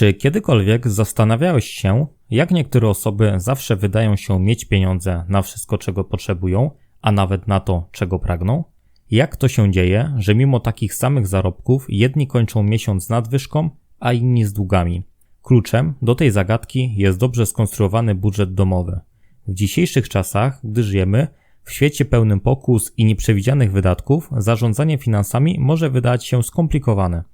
Czy kiedykolwiek zastanawiałeś się, jak niektóre osoby zawsze wydają się mieć pieniądze na wszystko, czego potrzebują, a nawet na to, czego pragną? Jak to się dzieje, że mimo takich samych zarobków jedni kończą miesiąc z nadwyżką, a inni z długami? Kluczem do tej zagadki jest dobrze skonstruowany budżet domowy. W dzisiejszych czasach, gdy żyjemy w świecie pełnym pokus i nieprzewidzianych wydatków, zarządzanie finansami może wydać się skomplikowane.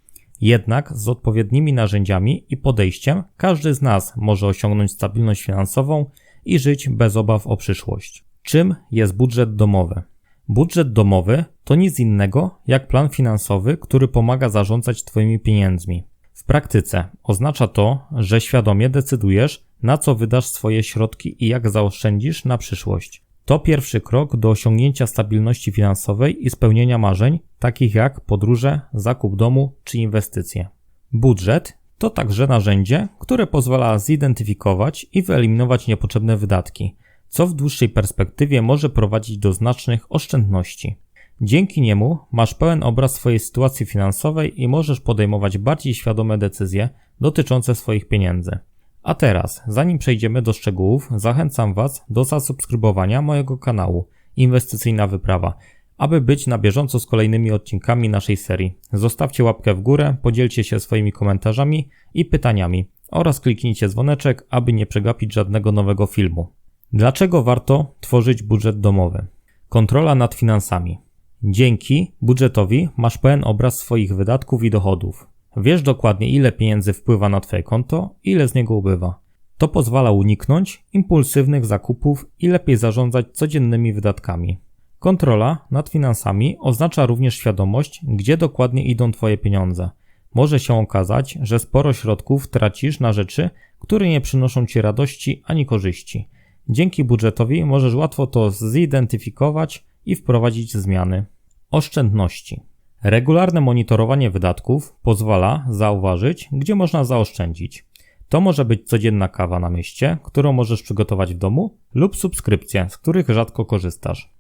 Jednak z odpowiednimi narzędziami i podejściem każdy z nas może osiągnąć stabilność finansową i żyć bez obaw o przyszłość. Czym jest budżet domowy? Budżet domowy to nic innego jak plan finansowy, który pomaga zarządzać Twoimi pieniędzmi. W praktyce oznacza to, że świadomie decydujesz, na co wydasz swoje środki i jak zaoszczędzisz na przyszłość. To pierwszy krok do osiągnięcia stabilności finansowej i spełnienia marzeń, takich jak podróże, zakup domu czy inwestycje. Budżet to także narzędzie, które pozwala zidentyfikować i wyeliminować niepotrzebne wydatki, co w dłuższej perspektywie może prowadzić do znacznych oszczędności. Dzięki niemu masz pełen obraz swojej sytuacji finansowej i możesz podejmować bardziej świadome decyzje dotyczące swoich pieniędzy. A teraz, zanim przejdziemy do szczegółów, zachęcam Was do zasubskrybowania mojego kanału Inwestycyjna Wyprawa, aby być na bieżąco z kolejnymi odcinkami naszej serii. Zostawcie łapkę w górę, podzielcie się swoimi komentarzami i pytaniami oraz kliknijcie dzwoneczek, aby nie przegapić żadnego nowego filmu. Dlaczego warto tworzyć budżet domowy? Kontrola nad finansami. Dzięki budżetowi masz pełen obraz swoich wydatków i dochodów. Wiesz dokładnie, ile pieniędzy wpływa na Twoje konto, ile z niego ubywa. To pozwala uniknąć impulsywnych zakupów i lepiej zarządzać codziennymi wydatkami. Kontrola nad finansami oznacza również świadomość, gdzie dokładnie idą Twoje pieniądze. Może się okazać, że sporo środków tracisz na rzeczy, które nie przynoszą Ci radości ani korzyści. Dzięki budżetowi możesz łatwo to zidentyfikować i wprowadzić zmiany. Oszczędności. Regularne monitorowanie wydatków pozwala zauważyć, gdzie można zaoszczędzić. To może być codzienna kawa na mieście, którą możesz przygotować w domu, lub subskrypcje, z których rzadko korzystasz.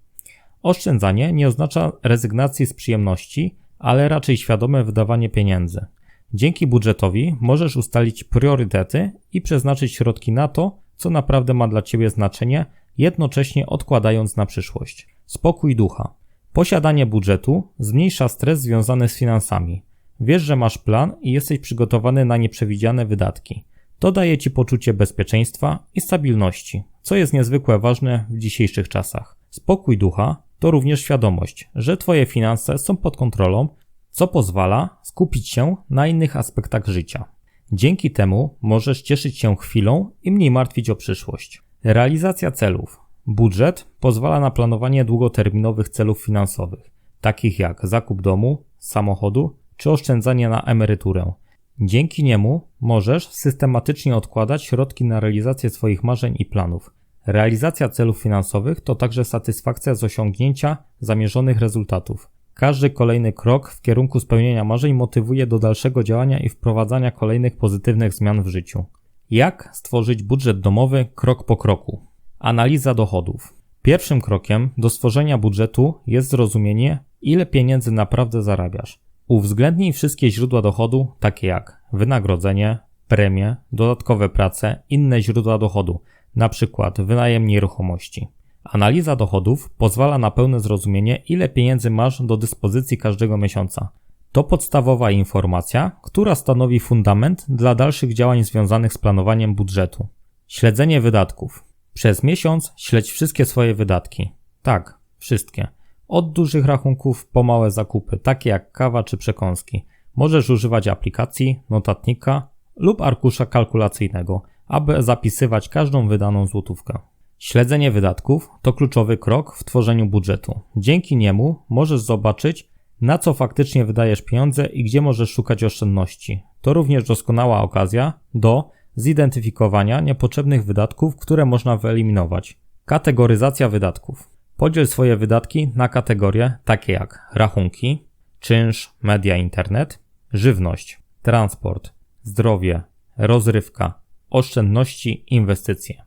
Oszczędzanie nie oznacza rezygnacji z przyjemności, ale raczej świadome wydawanie pieniędzy. Dzięki budżetowi możesz ustalić priorytety i przeznaczyć środki na to, co naprawdę ma dla Ciebie znaczenie, jednocześnie odkładając na przyszłość. Spokój ducha. Posiadanie budżetu zmniejsza stres związany z finansami. Wiesz, że masz plan i jesteś przygotowany na nieprzewidziane wydatki. To daje ci poczucie bezpieczeństwa i stabilności, co jest niezwykle ważne w dzisiejszych czasach. Spokój ducha to również świadomość, że Twoje finanse są pod kontrolą, co pozwala skupić się na innych aspektach życia. Dzięki temu możesz cieszyć się chwilą i mniej martwić o przyszłość. Realizacja celów. Budżet pozwala na planowanie długoterminowych celów finansowych, takich jak zakup domu, samochodu czy oszczędzanie na emeryturę. Dzięki niemu możesz systematycznie odkładać środki na realizację swoich marzeń i planów. Realizacja celów finansowych to także satysfakcja z osiągnięcia zamierzonych rezultatów. Każdy kolejny krok w kierunku spełnienia marzeń motywuje do dalszego działania i wprowadzania kolejnych pozytywnych zmian w życiu. Jak stworzyć budżet domowy krok po kroku? Analiza dochodów. Pierwszym krokiem do stworzenia budżetu jest zrozumienie, ile pieniędzy naprawdę zarabiasz. Uwzględnij wszystkie źródła dochodu, takie jak wynagrodzenie, premie, dodatkowe prace, inne źródła dochodu, np. wynajem nieruchomości. Analiza dochodów pozwala na pełne zrozumienie, ile pieniędzy masz do dyspozycji każdego miesiąca. To podstawowa informacja, która stanowi fundament dla dalszych działań związanych z planowaniem budżetu. Śledzenie wydatków. Przez miesiąc śledź wszystkie swoje wydatki. Tak, wszystkie. Od dużych rachunków po małe zakupy, takie jak kawa czy przekąski. Możesz używać aplikacji, notatnika lub arkusza kalkulacyjnego, aby zapisywać każdą wydaną złotówkę. Śledzenie wydatków to kluczowy krok w tworzeniu budżetu. Dzięki niemu możesz zobaczyć, na co faktycznie wydajesz pieniądze i gdzie możesz szukać oszczędności. To również doskonała okazja do zidentyfikowania niepotrzebnych wydatków, które można wyeliminować. Kategoryzacja wydatków. Podziel swoje wydatki na kategorie takie jak rachunki, czynsz, media, internet, żywność, transport, zdrowie, rozrywka, oszczędności, inwestycje.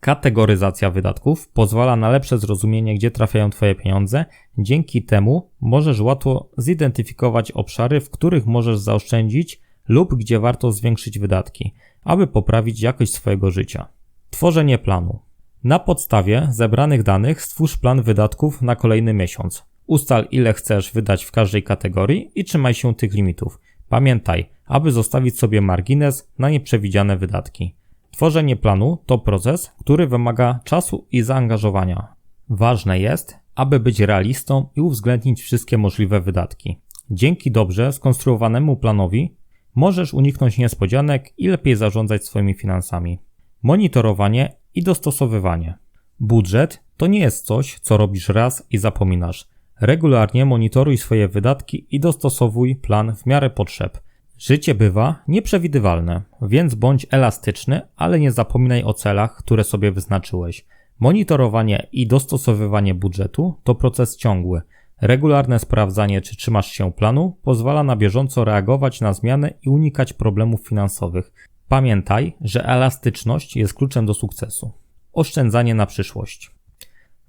Kategoryzacja wydatków pozwala na lepsze zrozumienie, gdzie trafiają Twoje pieniądze. Dzięki temu możesz łatwo zidentyfikować obszary, w których możesz zaoszczędzić lub gdzie warto zwiększyć wydatki, aby poprawić jakość swojego życia. Tworzenie planu. Na podstawie zebranych danych stwórz plan wydatków na kolejny miesiąc. Ustal ile chcesz wydać w każdej kategorii i trzymaj się tych limitów. Pamiętaj, aby zostawić sobie margines na nieprzewidziane wydatki. Tworzenie planu to proces, który wymaga czasu i zaangażowania. Ważne jest, aby być realistą i uwzględnić wszystkie możliwe wydatki. Dzięki dobrze skonstruowanemu planowi możesz uniknąć niespodzianek i lepiej zarządzać swoimi finansami. Monitorowanie i dostosowywanie. Budżet to nie jest coś, co robisz raz i zapominasz. Regularnie monitoruj swoje wydatki i dostosowuj plan w miarę potrzeb. Życie bywa nieprzewidywalne, więc bądź elastyczny, ale nie zapominaj o celach, które sobie wyznaczyłeś. Monitorowanie i dostosowywanie budżetu to proces ciągły. Regularne sprawdzanie, czy trzymasz się planu, pozwala na bieżąco reagować na zmiany i unikać problemów finansowych. Pamiętaj, że elastyczność jest kluczem do sukcesu. Oszczędzanie na przyszłość.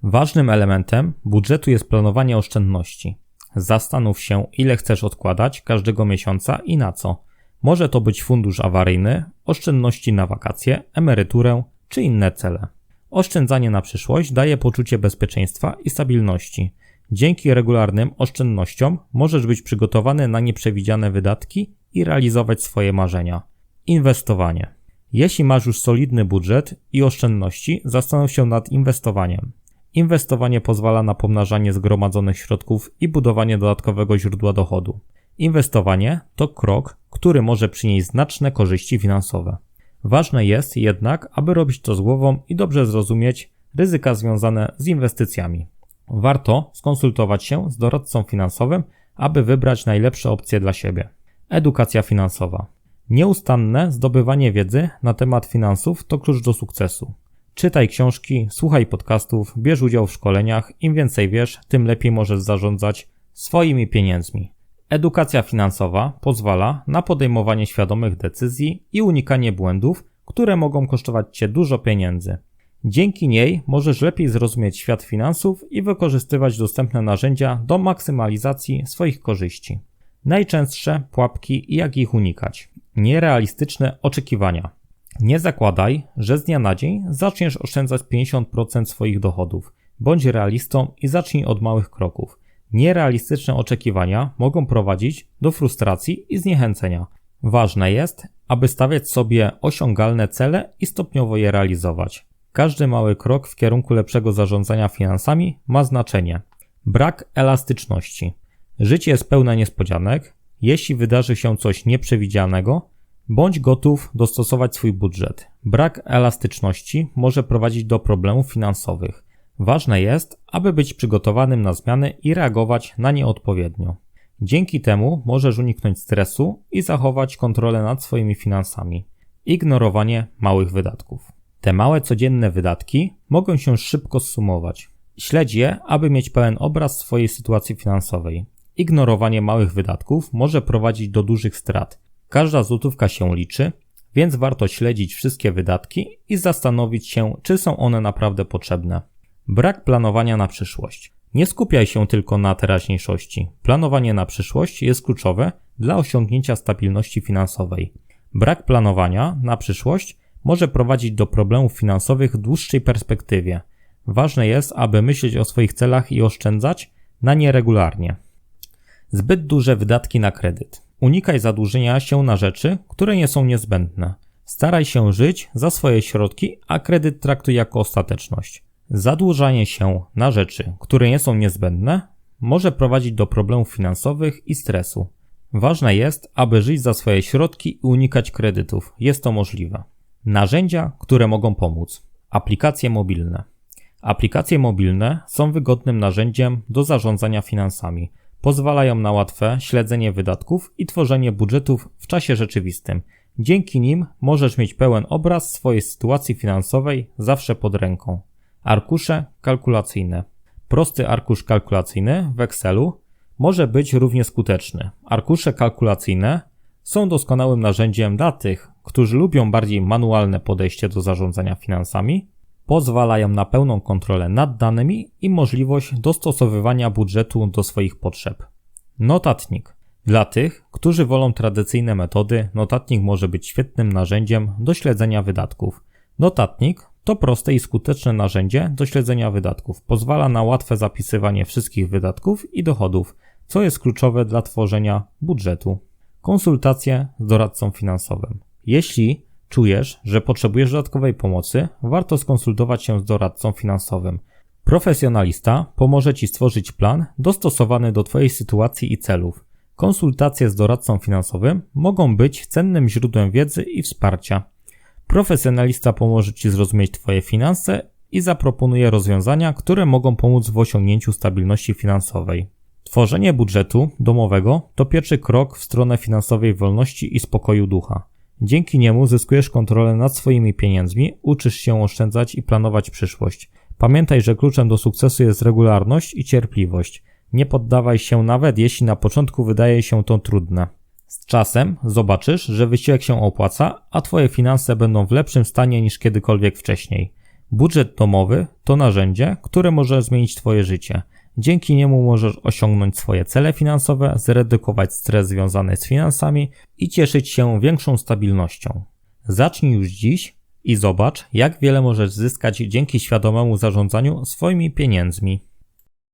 Ważnym elementem budżetu jest planowanie oszczędności. Zastanów się, ile chcesz odkładać każdego miesiąca i na co. Może to być fundusz awaryjny, oszczędności na wakacje, emeryturę czy inne cele. Oszczędzanie na przyszłość daje poczucie bezpieczeństwa i stabilności. Dzięki regularnym oszczędnościom możesz być przygotowany na nieprzewidziane wydatki i realizować swoje marzenia. Inwestowanie. Jeśli masz już solidny budżet i oszczędności, zastanów się nad inwestowaniem. Inwestowanie pozwala na pomnażanie zgromadzonych środków i budowanie dodatkowego źródła dochodu. Inwestowanie to krok, który może przynieść znaczne korzyści finansowe. Ważne jest jednak, aby robić to z głową i dobrze zrozumieć ryzyka związane z inwestycjami. Warto skonsultować się z doradcą finansowym, aby wybrać najlepsze opcje dla siebie. Edukacja finansowa. Nieustanne zdobywanie wiedzy na temat finansów to klucz do sukcesu. Czytaj książki, słuchaj podcastów, bierz udział w szkoleniach. Im więcej wiesz, tym lepiej możesz zarządzać swoimi pieniędzmi. Edukacja finansowa pozwala na podejmowanie świadomych decyzji i unikanie błędów, które mogą kosztować Cię dużo pieniędzy. Dzięki niej możesz lepiej zrozumieć świat finansów i wykorzystywać dostępne narzędzia do maksymalizacji swoich korzyści. Najczęstsze pułapki i jak ich unikać. Nierealistyczne oczekiwania. Nie zakładaj, że z dnia na dzień zaczniesz oszczędzać 50% swoich dochodów. Bądź realistą i zacznij od małych kroków. Nierealistyczne oczekiwania mogą prowadzić do frustracji i zniechęcenia. Ważne jest, aby stawiać sobie osiągalne cele i stopniowo je realizować. Każdy mały krok w kierunku lepszego zarządzania finansami ma znaczenie. Brak elastyczności. Życie jest pełne niespodzianek. Jeśli wydarzy się coś nieprzewidzianego, bądź gotów dostosować swój budżet. Brak elastyczności może prowadzić do problemów finansowych. Ważne jest, aby być przygotowanym na zmiany i reagować na nie odpowiednio. Dzięki temu możesz uniknąć stresu i zachować kontrolę nad swoimi finansami. Ignorowanie małych wydatków. Te małe codzienne wydatki mogą się szybko zsumować. Śledź je, aby mieć pełen obraz swojej sytuacji finansowej. Ignorowanie małych wydatków może prowadzić do dużych strat. Każda złotówka się liczy, więc warto śledzić wszystkie wydatki i zastanowić się, czy są one naprawdę potrzebne. Brak planowania na przyszłość. Nie skupiaj się tylko na teraźniejszości. Planowanie na przyszłość jest kluczowe dla osiągnięcia stabilności finansowej. Brak planowania na przyszłość może prowadzić do problemów finansowych w dłuższej perspektywie. Ważne jest, aby myśleć o swoich celach i oszczędzać na nie regularnie. Zbyt duże wydatki na kredyt. Unikaj zadłużenia się na rzeczy, które nie są niezbędne. Staraj się żyć za swoje środki, a kredyt traktuj jako ostateczność. Zadłużanie się na rzeczy, które nie są niezbędne, może prowadzić do problemów finansowych i stresu. Ważne jest, aby żyć za swoje środki i unikać kredytów. Jest to możliwe. Narzędzia, które mogą pomóc. Aplikacje mobilne. Aplikacje mobilne są wygodnym narzędziem do zarządzania finansami. Pozwalają na łatwe śledzenie wydatków i tworzenie budżetów w czasie rzeczywistym. Dzięki nim możesz mieć pełen obraz swojej sytuacji finansowej zawsze pod ręką. Arkusze kalkulacyjne. Prosty arkusz kalkulacyjny w Excelu może być równie skuteczny. Arkusze kalkulacyjne są doskonałym narzędziem dla tych, którzy lubią bardziej manualne podejście do zarządzania finansami, pozwalają na pełną kontrolę nad danymi i możliwość dostosowywania budżetu do swoich potrzeb. Notatnik. Dla tych, którzy wolą tradycyjne metody, notatnik może być świetnym narzędziem do śledzenia wydatków. Notatnik to proste i skuteczne narzędzie do śledzenia wydatków. Pozwala na łatwe zapisywanie wszystkich wydatków i dochodów, co jest kluczowe dla tworzenia budżetu. Konsultacje z doradcą finansowym. Jeśli czujesz, że potrzebujesz dodatkowej pomocy, warto skonsultować się z doradcą finansowym. Profesjonalista pomoże Ci stworzyć plan dostosowany do Twojej sytuacji i celów. Konsultacje z doradcą finansowym mogą być cennym źródłem wiedzy i wsparcia. Profesjonalista pomoże Ci zrozumieć Twoje finanse i zaproponuje rozwiązania, które mogą pomóc w osiągnięciu stabilności finansowej. Tworzenie budżetu domowego to pierwszy krok w stronę finansowej wolności i spokoju ducha. Dzięki niemu zyskujesz kontrolę nad swoimi pieniędzmi, uczysz się oszczędzać i planować przyszłość. Pamiętaj, że kluczem do sukcesu jest regularność i cierpliwość. Nie poddawaj się nawet jeśli na początku wydaje się to trudne. Z czasem zobaczysz, że wysiłek się opłaca, a Twoje finanse będą w lepszym stanie niż kiedykolwiek wcześniej. Budżet domowy to narzędzie, które może zmienić Twoje życie. Dzięki niemu możesz osiągnąć swoje cele finansowe, zredukować stres związany z finansami i cieszyć się większą stabilnością. Zacznij już dziś i zobacz, jak wiele możesz zyskać dzięki świadomemu zarządzaniu swoimi pieniędzmi.